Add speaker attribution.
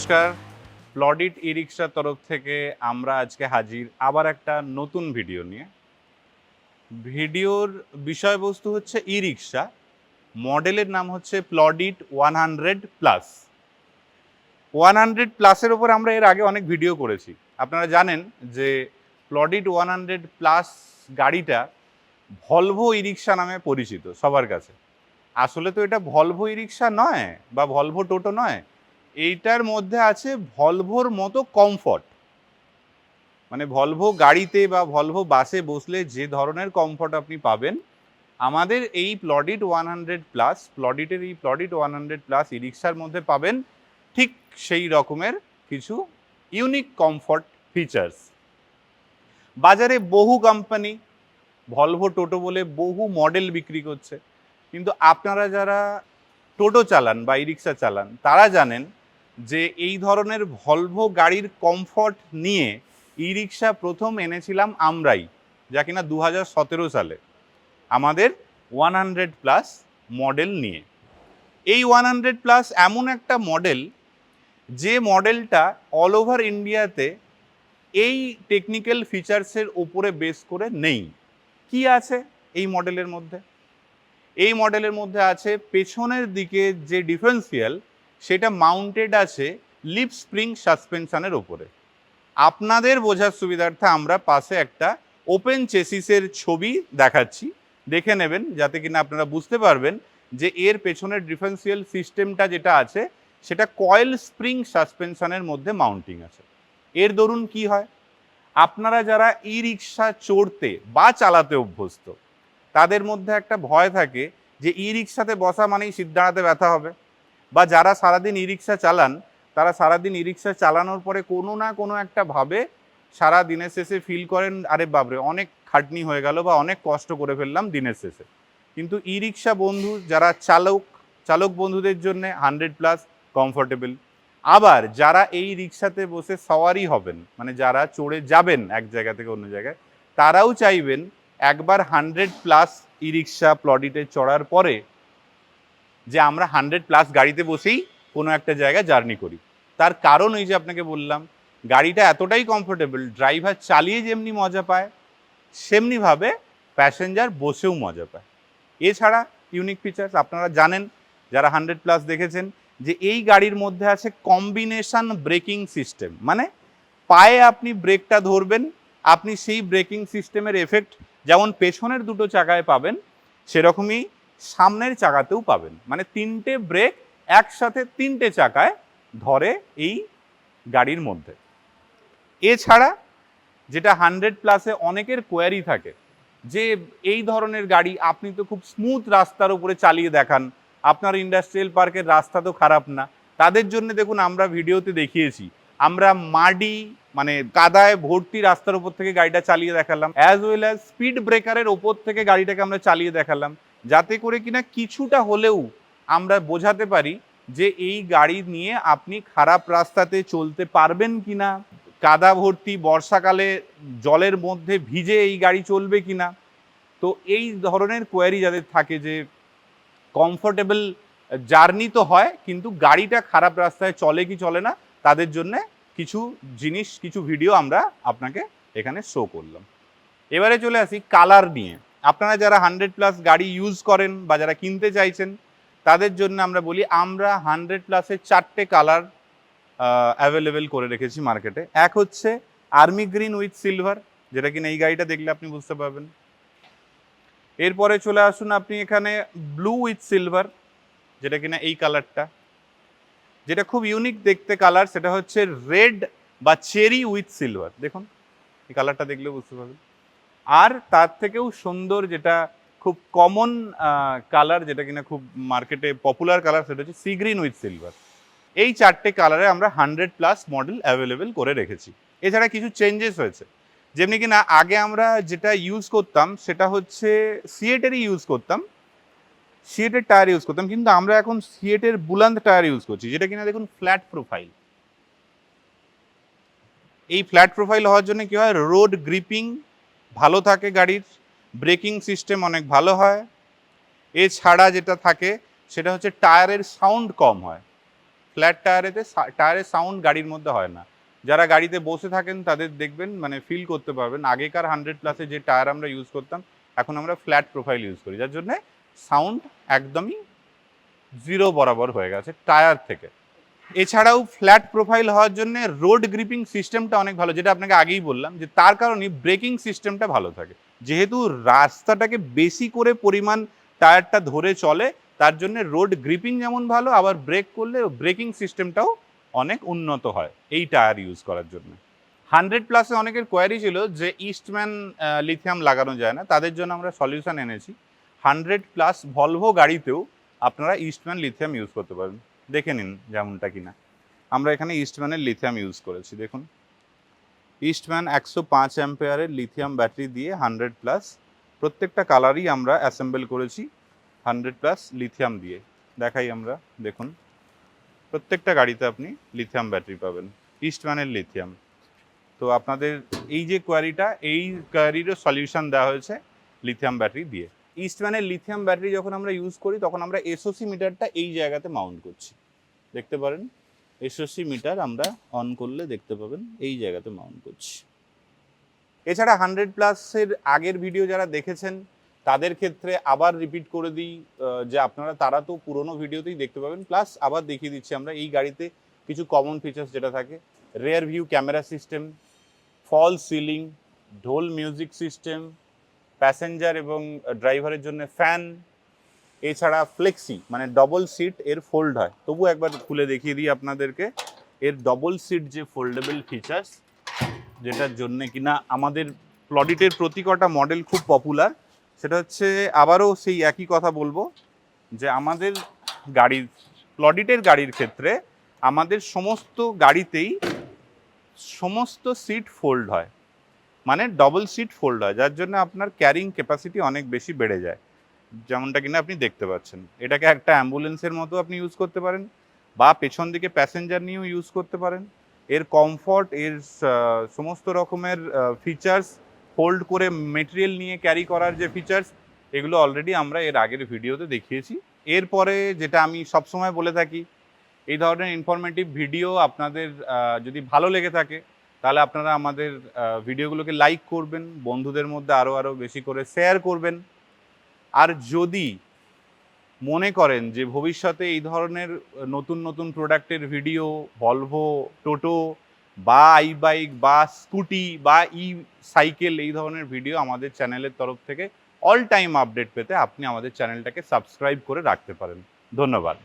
Speaker 1: নমস্কার। প্লডিট ই রিক্সার তরফ থেকে আমরা আজকে হাজির আবার একটা নতুন ভিডিও নিয়ে। ভিডিওর বিষয়বস্তু হচ্ছে ই রিক্সা মডেলের নাম হচ্ছে প্লডিট one hundred plus. One hundred প্লাসের ওপর আমরা এর আগে অনেক ভিডিও করেছি। আপনারা জানেন যে প্লডিট ওয়ান হান্ড্রেড প্লাস গাড়িটা ভলভো ই রিক্সা নামে পরিচিত সবার কাছে। আসলে তো এটা ভলভো ই রিক্সা নয় বা ভলভো টোটো নয়। এইটার মধ্যে আছে ভলভোর মতো কমফর্ট মানে ভলভো গাড়িতে বা ভলভো বাসে বসলে যে ধরনের কমফর্ট আপনি পাবেন। আমাদের এই প্লডিট ওয়ান হান্ড্রেড প্লাস প্লডিটের এই প্লডিট ওয়ান হান্ড্রেড প্লাস ই রিক্সার মধ্যে পাবেন ঠিক সেই রকমের কিছু ইউনিক কমফর্ট ফিচার্স বাজারে বহু কোম্পানি ভলভো টোটো বলে বহু মডেল বিক্রি করছে। কিন্তু আপনারা যারা টোটো চালান বা ই রিক্সা চালান, তারা জানেন যে এই ধরনের ভলভো গাড়ির কমফর্ট নিয়ে ই রিক্সা প্রথম এনেছিলাম আমরাই, যা কিনা দু সতেরো সালে। আমাদের ওয়ান হান্ড্রেড প্লাস মডেল নিয়ে। এই ওয়ান হান্ড্রেড প্লাস এমন একটা মডেল, যে মডেলটা অল ওভার ইন্ডিয়াতে এই টেকনিক্যাল ফিচার্সের ওপরে বেস করে নেই। কি আছে এই মডেলের মধ্যে? এই মডেলের মধ্যে আছে পেছনের দিকে যে ডিফারেন্সিয়াল সেটা মাউন্টেড আছে লিপ স্প্রিং সাসপেনশনের ওপরে। আপনাদের বোঝার সুবিধার্থে আমরা পাশে একটা ওপেন চেসিসের ছবি দেখাচ্ছি। দেখে নেবেন, যাতে কিনা আপনারা বুঝতে পারবেন যে এর পেছনের ডিফারেন্সিয়াল সিস্টেমটা যেটা আছে, সেটা কয়েল স্প্রিং সাসপেনশনের মধ্যে মাউন্টিং আছে। এর দরুন কি হয়? আপনারা যারা ই রিক্সা চড়তে বা চালাতে অভ্যস্ত, তাদের মধ্যে একটা ভয় থাকে যে ই রিক্সাতে বসা মানেই সিদ্ধারাতে ব্যথা হবে। বা যারা সারাদিন ই রিক্সা চালান, তারা সারাদিন ই রিক্সা চালানোর পরে কোনো না কোনো একটা ভাবে সারা দিনের শেষে ফিল করেন, আরে বাবরে অনেক খাটনি হয়ে গেল বা অনেক কষ্ট করে ফেললাম দিনের শেষে। কিন্তু ই রিক্সা বন্ধু যারা চালক চালক বন্ধুদের জন্য হান্ড্রেড প্লাস কমফোর্টেবল আবার যারা এই রিক্সাতে বসে সওয়ারি হবেন মানে যারা চড়ে যাবেন এক জায়গা থেকে অন্য জায়গায়, তারাও চাইবেন একবার হান্ড্রেড প্লাস ই রিক্সা প্লডিটে চড়ার পরে যে আমরা হান্ড্রেড প্লাস গাড়িতে বসেই কোনো একটা জায়গায় জার্নি করি। তার কারণ ওই যে আপনাকে বললাম, গাড়িটা এতটাই কমফোর্টেবল ড্রাইভার চালিয়ে যেমনি মজা পায়, সেমনিভাবে প্যাসেঞ্জার বসেও মজা পায়। এছাড়া ইউনিক ফিচার্স আপনারা জানেন, যারা হান্ড্রেড প্লাস দেখেছেন, যে এই গাড়ির মধ্যে আছে কম্বিনেশন ব্রেকিং সিস্টেম মানে পায়ে আপনি ব্রেকটা ধরবেন, আপনি সেই ব্রেকিং সিস্টেমের এফেক্ট যেমন পেছনের দুটো চাকায় পাবেন, সেরকমই সামনের চাকাতেও পাবেন। মানে তিনটে ব্রেক একসাথে তিনটে চাকায় ধরে এই গাড়ির মধ্যে। এছাড়া যেটা হান্ড্রেড প্লাসে অনেকের কোয়ারি থাকে যে এই ধরনের গাড়ি আপনি তো খুব স্মুথ রাস্তার উপরে চালিয়ে দেখান। আপনার ইন্ডাস্ট্রিয়াল পার্কের রাস্তা তো খারাপ না। তাদের জন্য দেখুন আমরা ভিডিওতে দেখিয়েছি, আমরা মাডি মানে কাদায় ভর্তি রাস্তার উপর থেকে গাড়িটা চালিয়ে দেখালাম অ্যাজ ওয়েল অ্যাজ স্পিড ব্রেকারের ওপর থেকে গাড়িটাকে আমরা চালিয়ে দেখালাম। যাতে করে কিনা কিছুটা হলেও আমরা বোঝাতে পারি যে এই গাড়ি নিয়ে আপনি খারাপ রাস্তাতে চলতে পারবেন কিনা, কাদা ভর্তি বর্ষাকালে জলের মধ্যে ভিজে এই গাড়ি চলবে কিনা। তো এই ধরনের কোয়ারি যাদের থাকে যে কমফোর্টেবল জার্নি তো হয়, কিন্তু গাড়িটা খারাপ রাস্তায় চলে কি চলে না, তাদের জন্য কিছু জিনিস, কিছু ভিডিও আমরা আপনাকে এখানে শো করলাম। এবারে চলে আসি কালার নিয়ে। আপনারা যারা হান্ড্রেড প্লাস গাড়ি ইউজ করেন বা যারা কিনতে চাইছেন, তাদের জন্য আমরা বলি আমরা হান্ড্রেড প্লাসের চারটে কালার অ্যাভেলেবেল করে রেখেছি মার্কেটে এক হচ্ছে আর্মি গ্রিন উইথ সিলভার যেটা কিনা এই গাড়িটা দেখলে আপনি বুঝতে পারবেন। এরপরে চলে আসুন আপনি এখানে ব্লু উইথ সিলভার যেটা কিনা এই কালারটা যেটা খুব ইউনিক দেখতে কালার সেটা হচ্ছে রেড বা চেরি উইথ সিলভার দেখুন, এই কালারটা দেখলে বুঝতে পারবেন। আর তার থেকেও সুন্দর যেটা খুব কমন কালার যেটা কিনা খুব মার্কেটে পপুলার কালার সেটা হচ্ছে সি গ্রিন উইথ সিলভার এই চারটে কালারে আমরা হান্ড্রেড প্লাস মডেল অ্যাভেলেবেল করে রেখেছি। এছাড়া কিছু চেঞ্জেস হয়েছে। যেমনি কিনা আগে আমরা যেটা ইউজ করতাম, সেটা হচ্ছে সিয়েটেরই ইউজ করতাম। সিয়েটের টায়ার ইউজ করতাম, কিন্তু আমরা এখন সিয়েটের বুলান্দ টায়ার ইউজ করছি, যেটা কিনা দেখুন ফ্ল্যাট প্রোফাইল এই ফ্ল্যাট প্রোফাইল হওয়ার জন্য কি হয়? রোড গ্রিপিং ভালো থাকে গাড়ির ব্রেকিং সিস্টেম অনেক ভালো হয়। এছাড়া যেটা থাকে, সেটা হচ্ছে টায়ারের সাউন্ড কম হয়। ফ্ল্যাট টায়ারেতে টায়ারের সাউন্ড গাড়ির মধ্যে হয় না। যারা গাড়িতে বসে থাকেন, তাদের দেখবেন মানে ফিল করতে পারবেন, আগেকার হান্ড্রেড প্লাসে যে টায়ার আমরা ইউজ করতাম, এখন আমরা ফ্ল্যাট প্রোফাইল ইউজ করি। যার জন্যে সাউন্ড একদমই জিরো বরাবর হয়ে গেছে টায়ার থেকে। এছাড়াও ফ্ল্যাট প্রোফাইল হওয়ার জন্য রোড গ্রিপিং সিস্টেমটা অনেক ভালো, যেটা আপনাকে আগেই বললাম যে তার কারণে ব্রেকিং সিস্টেমটা ভালো থাকে। যেহেতু রাস্তাটাকে বেশি করে পরিমাণ টায়ারটা ধরে চলে, তার জন্য রোড গ্রিপিং যেমন ভালো, আবার ব্রেক করলে ব্রেকিং সিস্টেমটাও অনেক উন্নত হয় এই টায়ার ইউজ করার জন্য। হান্ড্রেড প্লাসে অনেকের কোয়ারি ছিল যে ইস্টম্যান লিথিয়াম লাগানো যায় না, তাদের জন্য আমরা সলিউশন এনেছি। হান্ড্রেড প্লাস ভলভো গাড়িতেও আপনারা ইস্টম্যান লিথিয়াম ইউজ করতে পারেন দেখে নিন যেমনটা কিনা। আমরা এখানে ইস্টম্যানের লিথিয়াম ইউজ করেছি, দেখুন। ইস্টম্যান একশো পাঁচ অ্যাম্পেয়ারের লিথিয়াম ব্যাটারি দিয়ে হান্ড্রেড প্লাস প্রত্যেকটা কালারই আমরা অ্যাসেম্বল করেছি হান্ড্রেড প্লাস লিথিয়াম দিয়ে। দেখাই আমরা, দেখুন। প্রত্যেকটা গাড়িতে আপনি লিথিয়াম ব্যাটারি পাবেন ইস্টম্যানের লিথিয়াম তো আপনাদের এই যে কোয়ারিটা এই কোয়ারিরও সলিউশন দেওয়া হয়েছে লিথিয়াম ব্যাটারি দিয়ে। ইস্টম্যানের লিথিয়াম ব্যাটারি যখন আমরা ইউজ করি, তখন আমরা এসওসি মিটারটা এই জায়গাতে মাউন্ট করছি। দেখতে পারেন। এসওসি মিটার আমরা অন করলে দেখতে পাবেন। এই জায়গাতে মাউন্ট করছি। এছাড়া হান্ড্রেড প্লাসের আগের ভিডিও যারা দেখেছেন, তাদের ক্ষেত্রে আবার রিপিট করে দিই যে আপনারা, তারা তো পুরোনো ভিডিওতেই দেখতে পাবেন। প্লাস আবার দেখিয়ে দিচ্ছি আমরা এই গাড়িতে কিছু কমন ফিচার্স যেটা থাকে। Rear view camera system false ceiling ঢোল মিউজিক সিস্টেম প্যাসেঞ্জার এবং ড্রাইভারের জন্য ফ্যান এছাড়া ফ্লেক্সি মানে ডবল সিট এর ফোল্ড হয়। তবু একবার খুলে দেখিয়ে দিই আপনাদেরকে। এর ডবল সিট যে ফোল্ডেবল ফিচার্স যেটার জন্য কিনা আমাদের প্লডিটের প্রতি কটা মডেল খুব পপুলার সেটা হচ্ছে আবারও সেই একই কথা বলব, যে আমাদের গাড়ির প্লডিটের গাড়ির ক্ষেত্রে আমাদের সমস্ত গাড়িতেই সমস্ত সিট ফোল্ড হয়। মানে ডবল সিট ফোল্ড হয়, যার জন্য আপনার ক্যারিং ক্যাপাসিটি অনেক বেশি বেড়ে যায়। যেমনটা কিনা আপনি দেখতে পাচ্ছেন। এটাকে একটা অ্যাম্বুলেন্সের মতো আপনি ইউজ করতে পারেন বা পেছন দিকে প্যাসেঞ্জার নিয়েও ইউজ করতে পারেন। এর কমফর্ট এর সমস্ত রকমের ফিচার্স হোল্ড করে মেটেরিয়াল নিয়ে ক্যারি করার যে ফিচার্স এগুলো অলরেডি আমরা এর আগের ভিডিওতে দেখিয়েছি। এরপরে যেটা আমি সবসময় বলে থাকি, এই ধরনের ইনফরমেটিভ ভিডিও আপনাদের যদি ভালো লেগে থাকে, তাহলে আপনারা আমাদের ভিডিওগুলোকে লাইক করবেন, বন্ধুদের মধ্যে আরও আরও বেশি করে শেয়ার করবেন। আর যদি মনে করেন যে ভবিষ্যতে এই ধরনের নতুন নতুন প্রোডাক্টের ভিডিও ভলভো টোটো বা আই বাইক বা স্কুটি বা ই সাইকেল এই ধরনের ভিডিও আমাদের চ্যানেলের তরফ থেকে অল টাইম আপডেট পেতে আপনি আমাদের চ্যানেলটাকে সাবস্ক্রাইব করে রাখতে পারেন। ধন্যবাদ।